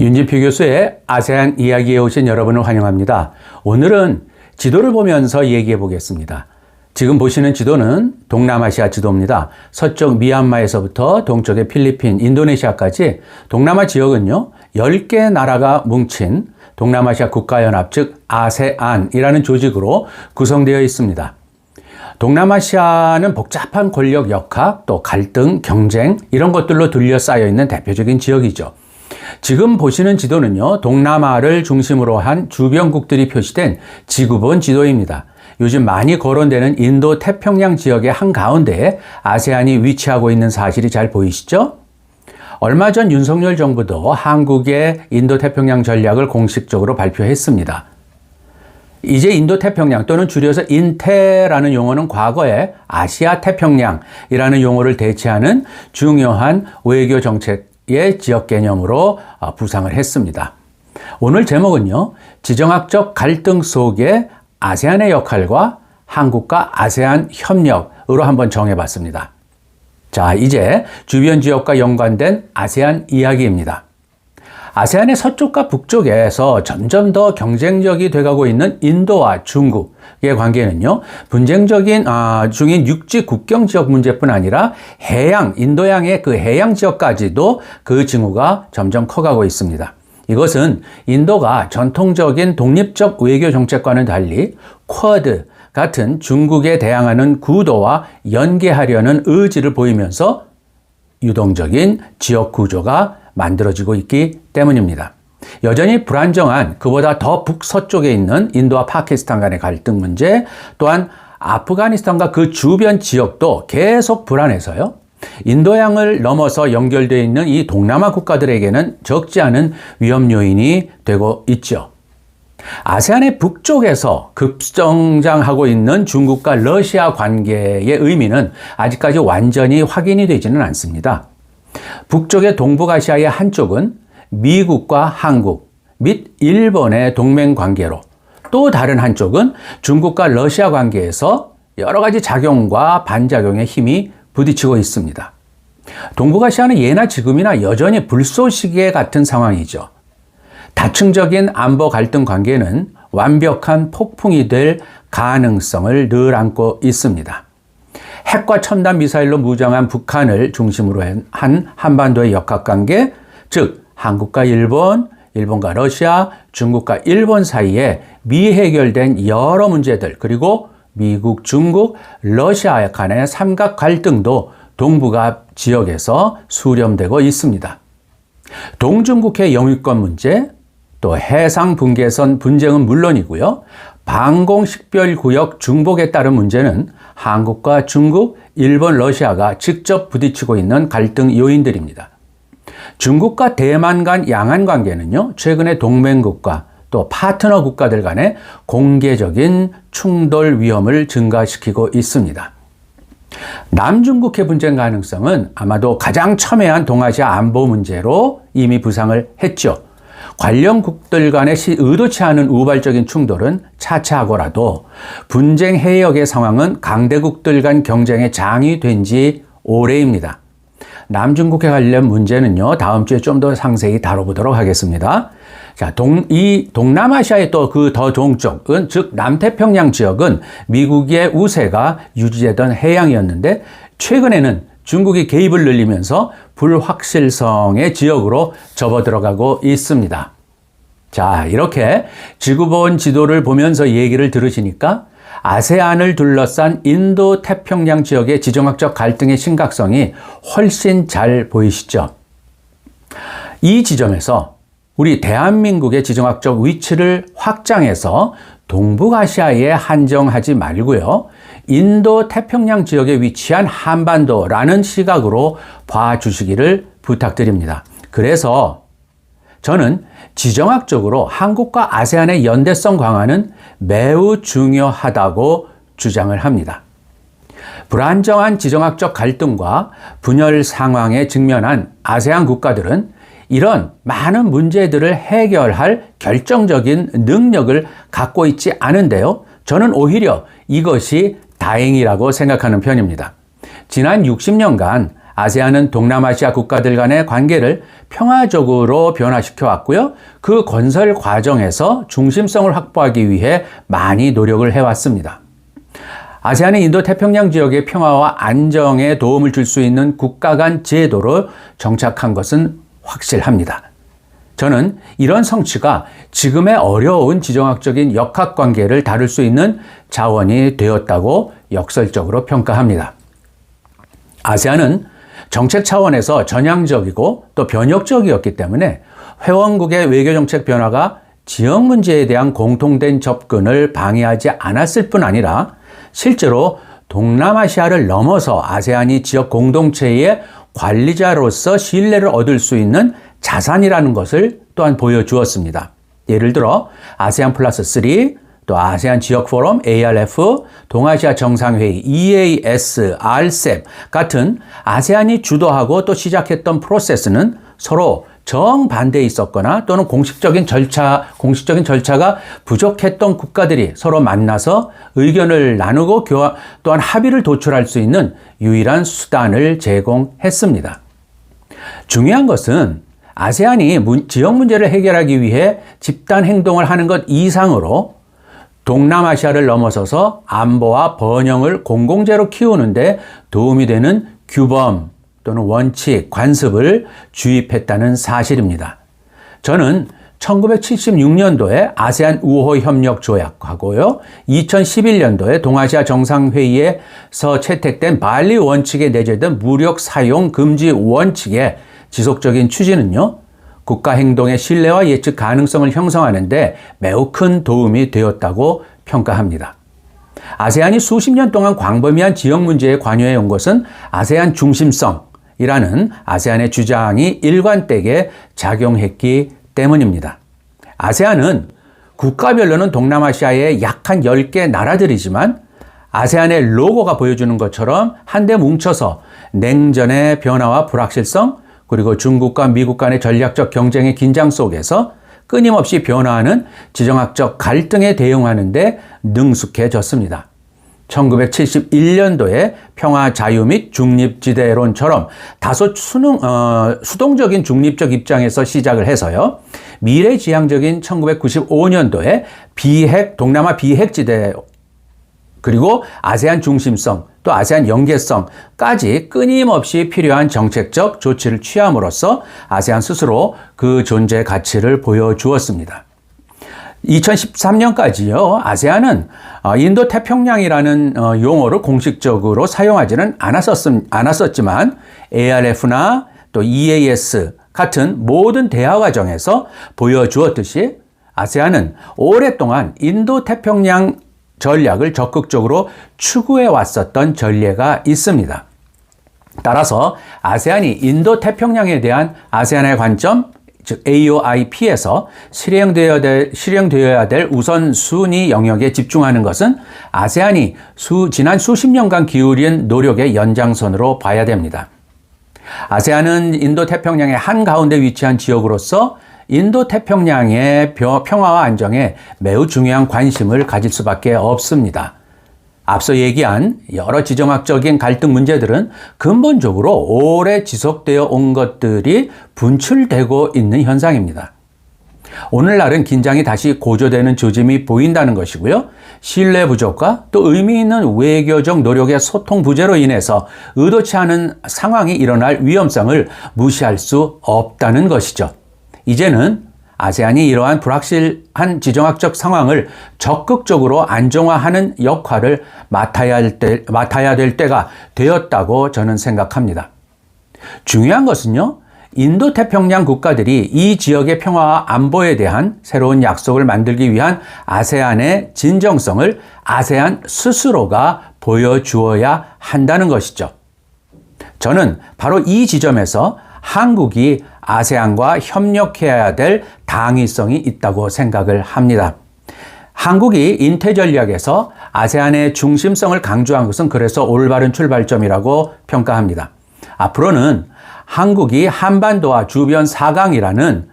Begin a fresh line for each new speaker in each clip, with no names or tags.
윤진표 교수의 아세안 이야기에 오신 여러분을 환영합니다. 오늘은 지도를 보면서 얘기해 보겠습니다. 지금 보시는 지도는 동남아시아 지도입니다. 서쪽 미얀마에서부터 동쪽의 필리핀, 인도네시아까지 동남아 지역은요, 10개 나라가 뭉친 동남아시아 국가연합, 즉 아세안이라는 조직으로 구성되어 있습니다. 동남아시아는 복잡한 권력 역학, 또 갈등, 경쟁, 이런 것들로 둘러싸여 있는 대표적인 지역이죠. 지금 보시는 지도는요, 동남아를 중심으로 한 주변국들이 표시된 지구본 지도입니다. 요즘 많이 거론되는 인도 태평양 지역의 한가운데에 아세안이 위치하고 있는 사실이 잘 보이시죠? 얼마 전 윤석열 정부도 한국의 인도 태평양 전략을 공식적으로 발표했습니다. 이제 인도 태평양 또는 줄여서 인태라는 용어는 과거에 아시아 태평양이라는 용어를 대체하는 중요한 외교 정책 의 지역 개념으로 어, 부상을 했습니다. 오늘 제목은요, 지정학적 갈등 속에 아세안의 역할과 한국과 아세안 협력으로 한번 정해봤습니다. 자, 이제 주변 지역과 연관된 아세안 이야기입니다. 아세안의 서쪽과 북쪽에서 점점 더 경쟁적이 돼가고 있는 인도와 중국의 관계는요, 분쟁적인 아, 중인 육지 국경 지역 문제뿐 아니라 해양, 인도양의 그 해양 지역까지도 그 징후가 점점 커가고 있습니다. 이것은 인도가 전통적인 독립적 외교 정책과는 달리 쿼드 같은 중국에 대항하는 구도와 연계하려는 의지를 보이면서 유동적인 지역 구조가 만들어지고 있기 때문입니다. 여전히 불안정한 그보다 더 북서쪽에 있는 인도와 파키스탄 간의 갈등 문제 또한 아프가니스탄과 그 주변 지역도 계속 불안해서요. 인도양을 넘어서 연결되어 있는 이 동남아 국가들에게는 적지 않은 위험 요인이 되고 있죠. 아세안의 북쪽에서 급성장하고 있는 중국과 러시아 관계의 의미는 아직까지 완전히 확인이 되지는 않습니다. 북쪽의 동북아시아의 한쪽은 미국과 한국 및 일본의 동맹 관계로 또 다른 한쪽은 중국과 러시아 관계에서 여러 가지 작용과 반작용의 힘이 부딪히고 있습니다. 동북아시아는 예나 지금이나 여전히 불쏘시개 같은 상황이죠. 다층적인 안보 갈등 관계는 완벽한 폭풍이 될 가능성을 늘 안고 있습니다. 핵과 첨단 미사일로 무장한 북한을 중심으로 한 한반도의 역학관계, 즉 한국과 일본, 일본과 러시아, 중국과 일본 사이에 미해결된 여러 문제들 그리고 미국, 중국, 러시아 간의 삼각 갈등도 동북아 지역에서 수렴되고 있습니다. 동중국해 영유권 문제, 또 해상 분계선 분쟁은 물론이고요. 방공식별구역 중복에 따른 문제는 한국과 중국, 일본, 러시아가 직접 부딪히고 있는 갈등 요인들입니다. 중국과 대만 간 양안 관계는요, 최근에 동맹국과 또 파트너 국가들 간의 공개적인 충돌 위험을 증가시키고 있습니다. 남중국해 분쟁 가능성은 아마도 가장 첨예한 동아시아 안보 문제로 이미 부상을 했죠. 관련국들 간의 의도치 않은 우발적인 충돌은 차차하고라도 분쟁 해역의 상황은 강대국들 간 경쟁의 장이 된 지 오래입니다. 남중국해 관련 문제는요, 다음 주에 좀 더 상세히 다뤄보도록 하겠습니다. 자, 동, 이 동남아시아의 또 그 더 동쪽은, 즉, 남태평양 지역은 미국의 우세가 유지되던 해양이었는데, 최근에는 중국이 개입을 늘리면서 불확실성의 지역으로 접어들어가고 있습니다. 자, 이렇게 지구본 지도를 보면서 얘기를 들으시니까 아세안을 둘러싼 인도 태평양 지역의 지정학적 갈등의 심각성이 훨씬 잘 보이시죠? 이 지점에서 우리 대한민국의 지정학적 위치를 확장해서 동북아시아에 한정하지 말고요. 인도 태평양 지역에 위치한 한반도라는 시각으로 봐주시기를 부탁드립니다. 그래서 저는 지정학적으로 한국과 아세안의 연대성 강화는 매우 중요하다고 주장을 합니다. 불안정한 지정학적 갈등과 분열 상황에 직면한 아세안 국가들은 이런 많은 문제들을 해결할 결정적인 능력을 갖고 있지 않은데요. 저는 오히려 이것이 다행이라고 생각하는 편입니다. 지난 60년간 아세안은 동남아시아 국가들 간의 관계를 평화적으로 변화시켜 왔고요. 그 건설 과정에서 중심성을 확보하기 위해 많이 노력을 해왔습니다. 아세안은 인도 태평양 지역의 평화와 안정에 도움을 줄 수 있는 국가 간 제도로 정착한 것은 확실합니다. 저는 이런 성취가 지금의 어려운 지정학적인 역학 관계를 다룰 수 있는 자원이 되었다고 역설적으로 평가합니다. 아세안은 정책 차원에서 전향적이고 또 변혁적이었기 때문에 회원국의 외교정책 변화가 지역 문제에 대한 공통된 접근을 방해하지 않았을 뿐 아니라 실제로 동남아시아를 넘어서 아세안이 지역 공동체의 관리자로서 신뢰를 얻을 수 있는 자산이라는 것을 또한 보여주었습니다. 예를 들어 아세안 플러스 3, 또 아세안 지역 포럼, ARF, 동아시아 정상회의, EAS, RCEP 같은 아세안이 주도하고 또 시작했던 프로세스는 서로 정반대에 있었거나 또는 공식적인 절차, 공식적인 절차가 부족했던 국가들이 서로 만나서 의견을 나누고 교환, 또한 합의를 도출할 수 있는 유일한 수단을 제공했습니다. 중요한 것은 아세안이 지역 문제를 해결하기 위해 집단 행동을 하는 것 이상으로 동남아시아를 넘어서서 안보와 번영을 공공재로 키우는데 도움이 되는 규범 또는 원칙, 관습을 주입했다는 사실입니다. 저는 1976년도에 아세안 우호 협력 조약하고요. 2011년도에 동아시아 정상회의에서 채택된 발리 원칙에 내재된 무력 사용 금지 원칙의 지속적인 추진은요. 국가 행동의 신뢰와 예측 가능성을 형성하는데 매우 큰 도움이 되었다고 평가합니다. 아세안이 수십 년 동안 광범위한 지역 문제에 관여해 온 것은 아세안 중심성이라는 아세안의 주장이 일관되게 작용했기 때문입니다. 아세안은 국가별로는 동남아시아의 약 한 10개 나라들이지만 아세안의 로고가 보여주는 것처럼 한데 뭉쳐서 냉전의 변화와 불확실성, 그리고 중국과 미국 간의 전략적 경쟁의 긴장 속에서 끊임없이 변화하는 지정학적 갈등에 대응하는데 능숙해졌습니다. 1971년도에 평화 자유 및 중립지대론처럼 다소 수능, 어, 수동적인 중립적 입장에서 시작을 해서요. 미래지향적인 1995년도에 비핵, 동남아 비핵지대 그리고 아세안 중심성 또 아세안 연계성까지 끊임없이 필요한 정책적 조치를 취함으로써 아세안 스스로 그 존재 가치를 보여주었습니다. 2013년까지요, 아세안은 어, 인도 태평양이라는 어, 용어를 공식적으로 사용하지는 않았었지만 ARF나 또 EAS 같은 모든 대화 과정에서 보여주었듯이 아세안은 오랫동안 인도 태평양 전략을 적극적으로 추구해 왔었던 전례가 있습니다. 따라서 아세안이 인도 태평양에 대한 아세안의 관점, 즉 AOIP에서 실행되어야 될, 실행되어야 될 우선순위 영역에 집중하는 것은 아세안이 수, 지난 수십 년간 기울인 노력의 연장선으로 봐야 됩니다. 아세안은 인도 태평양의 한가운데 위치한 지역으로서 인도 태평양의 평화와 안정에 매우 중요한 관심을 가질 수밖에 없습니다. 앞서 얘기한 여러 지정학적인 갈등 문제들은 근본적으로 오래 지속되어 온 것들이 분출되고 있는 현상입니다. 오늘날은 긴장이 다시 고조되는 조짐이 보인다는 것이고요. 신뢰 부족과 또 의미 있는 외교적 노력의 소통 부재로 인해서 의도치 않은 상황이 일어날 위험성을 무시할 수 없다는 것이죠. 이제는 아세안이 이러한 불확실한 지정학적 상황을 적극적으로 안정화하는 역할을 맡아야 할 때, 맡아야 될 때가 되었다고 저는 생각합니다. 중요한 것은요, 인도 태평양 국가들이 이 지역의 평화와 안보에 대한 새로운 약속을 만들기 위한 아세안의 진정성을 아세안 스스로가 보여주어야 한다는 것이죠. 저는 바로 이 지점에서 한국이 아세안과 협력해야 될 당위성이 있다고 생각을 합니다. 한국이 인태 전략에서 아세안의 중심성을 강조한 것은 그래서 올바른 출발점이라고 평가합니다. 앞으로는 한국이 한반도와 주변 사강이라는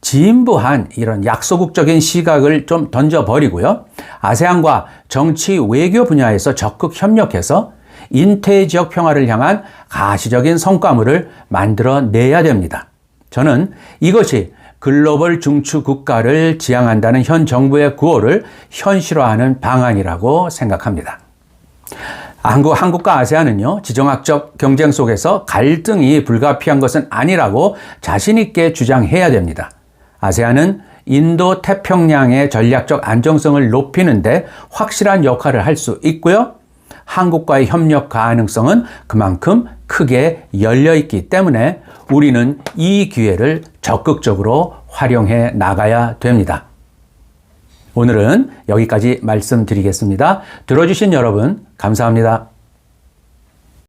진부한 이런 약소국적인 시각을 좀 던져버리고요. 아세안과 정치 외교 분야에서 적극 협력해서 인태 지역 평화를 향한 가시적인 성과물을 만들어내야 됩니다. 저는 이것이 글로벌 중추 국가를 지향한다는 현 정부의 구호를 현실화하는 방안이라고 생각합니다. 한국, 한국과 아세안은요, 지정학적 경쟁 속에서 갈등이 불가피한 것은 아니라고 자신있게 주장해야 됩니다. 아세안은 인도 태평양의 전략적 안정성을 높이는데 확실한 역할을 할 수 있고요. 한국과의 협력 가능성은 그만큼 크게 열려 있기 때문에 우리는 이 기회를 적극적으로 활용해 나가야 됩니다. 오늘은 여기까지 말씀드리겠습니다. 들어주신 여러분, 감사합니다.